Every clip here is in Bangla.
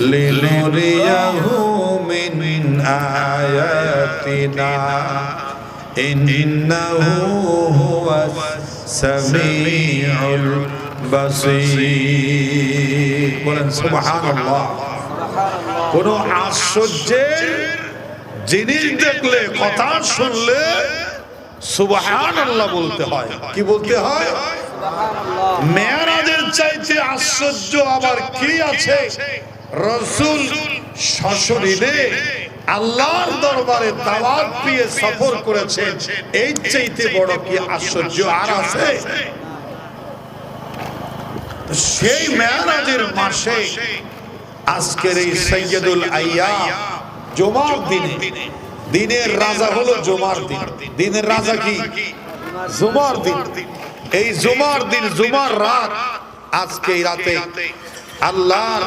لنريه من آياتنا إنه هو السميع البصير বলেন সুবহানাল্লাহ কোন আশ্চর্যের জিনিস দেখলে কথা শুনলে সুবহানাল্লাহ বলতে হয় কি বলতে হয় মেয়ারাজের চাইতে আশ্চর্য আবার কি আছে রসুল সশরীরে আল্লাহর দরবারে দাওয়াত দিয়ে সফর করেছেন। এই চাইতে বড় কি আশ্চর্য আর আছে? সেই মেয়ারাজের মাসে আজকের এই সৈয়দুল আইয়া জমার দিনে, দিনের রাজা হলো জমার দিন। দিনের রাজা কি? জুমার দিন। এই জুমার দিন, জুমার রাত আজকে রাতে আল্লাহর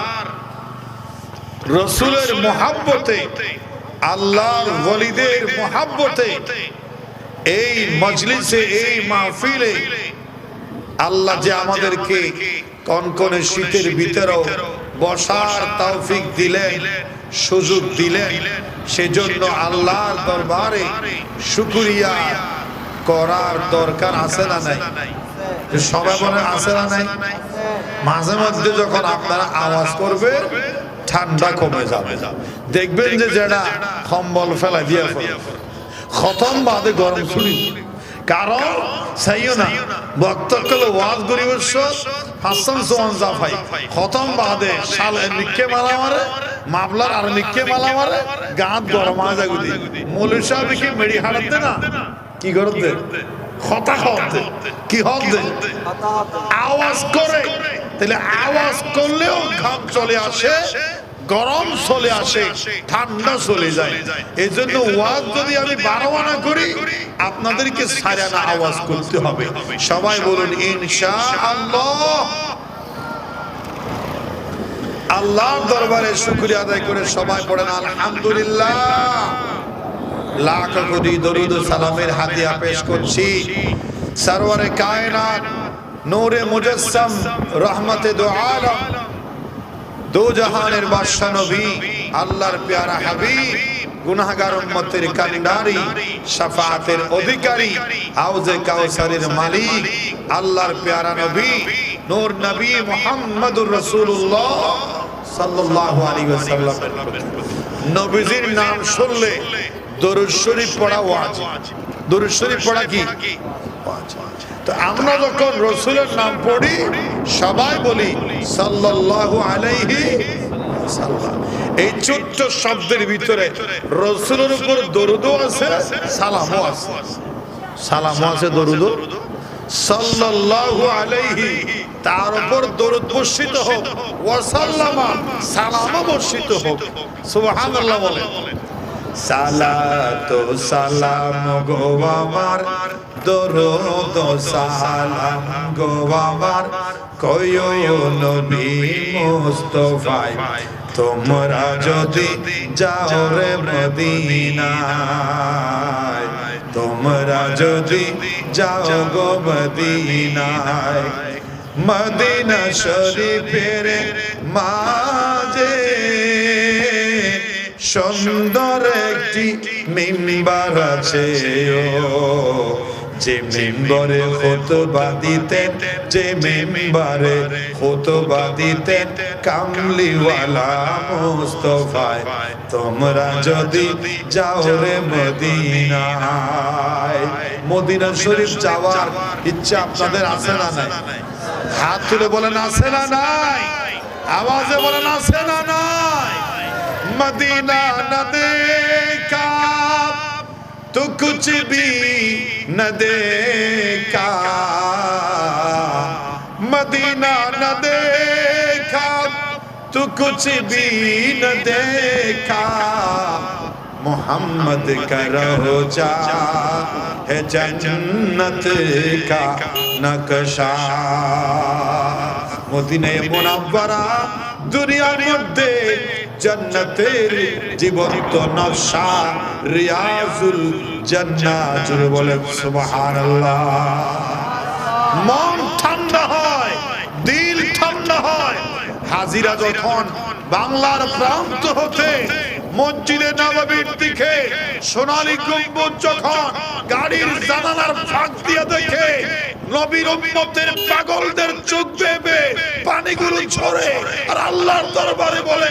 রসুলের মোহাব্বতে আল্লাহর ওলিদের মোহাব্বতে এই মজলিসে এই মাহফিলে আল্লাহ যে আমাদেরকে কনকনে শীতের ভিতরেও বসার তৌফিক দিলেন সুযোগ দিলেন। সেজন্য আল্লাহর দরবারে শুকরিয়া করার দরকার আছে না নাই? সবাই বলে আছে না নাই? মাঝে মধ্যে যখন আপনারা আওয়াজ করবে ঠান্ডা কমে যাবে। দেখবেন যে যেটা কম্বল ফেলা। দিয়ে খতম বাদে গরম শুনি কারণ চাইও না। বক্তকলে ওয়াজ গরিবস্য হাসান সোহান জাফাই। খতম বাদে শাল মারে আর মালা মারে গাঁত গরম আ মেড়ি হারাতে না? কি করতে? হতা হতে কি হতে আওয়াজ করে। তাহলে আওয়াজ করলেও ঘাম চলে আসে। গরম চলে আসে ঠান্ডা চলে যায়। এই জন্য ওয়াজ যদি আমি বারো আনা করি আপনাদেরকে সারানা আওয়াজ করতে হবে। সবাই বলুন ইনশা আল্লাহ আল্লাহর দরবারে শুক্রিয়া আদায় করে সবাই পড়েন আলহামদুলিল্লাহ। লাখ কোটি দরুদ সালামের হাতিয়া পেশ করছি। সরওয়ারে কায়নাত নূরে মুজাসসাম রহমতে দো আলম। দো জাহানের বাদশা নবী, আল্লাহর পেয়ারা হাবিব, গুনাহগার উম্মতের শাফাআতের অধিকারী কাউসারের মালিক, আল্লাহর পেয়ারা নবী, নূর নবী মুহাম্মদুর রাসূলুল্লাহ সাল্লাল্লাহু আলাইহি ওয়াসাল্লাম নবীজির নাম শুনলে দরুদ শরীফ পড়া ওয়াজিব। দরুদ শরীফ পড়া কি? তো আমরা যখন রসুলের নাম পড়ি, সবাই বলি, সাল্লাল্লাহু আলাইহি এই ছোট্ট শব্দের ভিতরে রসুলের উপর দরুদও আছে, সালামও আছে। সালামও আছে, দরুদও। সাল্লাল্লাহু আলাইহি, তার উপর দরুদ হোক ওয়াসাল্লামা হোক। সালাতো সালাম গো আমার, দরুদ সালাম গো আমার। কয়ো নবী মুস্তফায়, তোমরা যদি যাও রে মদিনায়, তোমরা যদি যাও গো মদিনায়। মদিনা শরীফের মাঝে সুন্দর একটি মিম্বার আছে। যে মেম্বারে খুতবা দিতেন, যে মেম্বারে খুতবা দিতেন কামলিওয়ালা তোমরা যদি যাও রে মদিনায়। মদিনা শরীফ যাওয়ার ইচ্ছা আপনাদের আছে না নাই? হাত তুলে বলেন, আছে না নাই? আওয়াজে বলেন, আছে না নাই? मदीना न देखा तो कुछ भी न देखा मदीना न देखा तो कुछ भी न देखा मोहम्मद का रोजा है जन्नत का नक्शा মদিনে মুনাব্বারা দুনিয়ার মধ্যে জান্নাতের জীবন্ত নকশা রিয়াজুল জান্নাত সুবহানাল্লাহ। মন ঠান্ডা হয়, দিল ঠান্ডা হয়। হাজিরা যখন বাংলার প্রান্ত হতে মসজিদে নববীর দিকে সোনালী গম্বুজ যখন গাড়ির জানালার ফাঁক দিয়ে দেখে নবীর উম্মতের পাগলদের চোখ বেবে পানিগুলো ঝরে আর আল্লাহর দরবারে বলে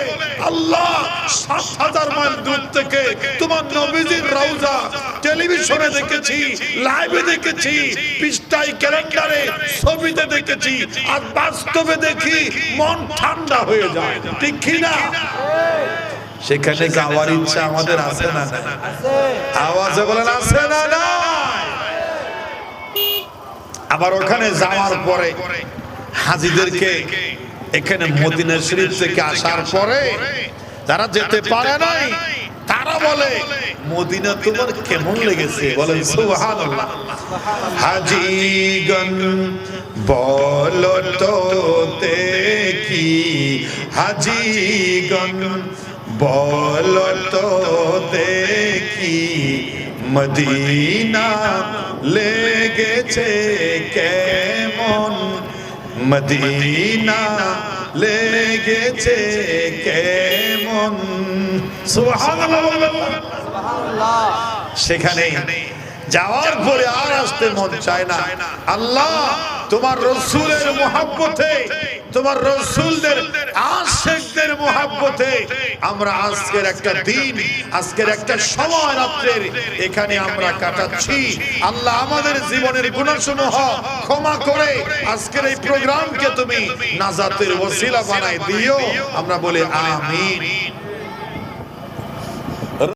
আল্লাহ সাত হাজার মাইল দূর থেকে তোমার নবীজির রওজা টেলিভিশনে দেখেছি লাইভে দেখেছি পৃষ্ঠায় ক্যালেন্ডারে ছবিতে দেখেছি আর বাস্তবে দেখি মন ঠান্ডা হয়ে যায়। ঠিক কি না? সেখানে যাওয়ার ইচ্ছা আমাদের আছে না নাই? আওয়াজে বলেন আছে না নাই আবার ওখানে যাওয়ার পরে হাজিদেরকে এখানে মদিনা শরীফ থেকে আসার পরে তারা যেতে পারে নাই তারা বলে মদিনা তোমার কেমন লেগেছে? বলেন সুবহানাল্লাহ। হাজিগণ বলো তো দেখি হাজিগণ বলো তো দেখি মদিনা লেগেছে কেমন? মদিনা লেগেছে কেমন? সেখানে যাওয়ার পরে আর আসতে মন চায় না। আল্লাহ, তোমার রসুলের মোহাব্বতে তোমার রসুলদের, আশেকদের মোহাব্বতে আমরা আজকের একটা দিন, আজকের একটা সময় রাত্রের এখানে আমরা কাটাচ্ছি। আল্লাহ আমাদের জীবনের গুণাসমূহ ক্ষমা করে আজকের এই প্রোগ্রামকে তুমি নাজাতের ওসিলা বানায় দিও। আমরা বলি আমিন।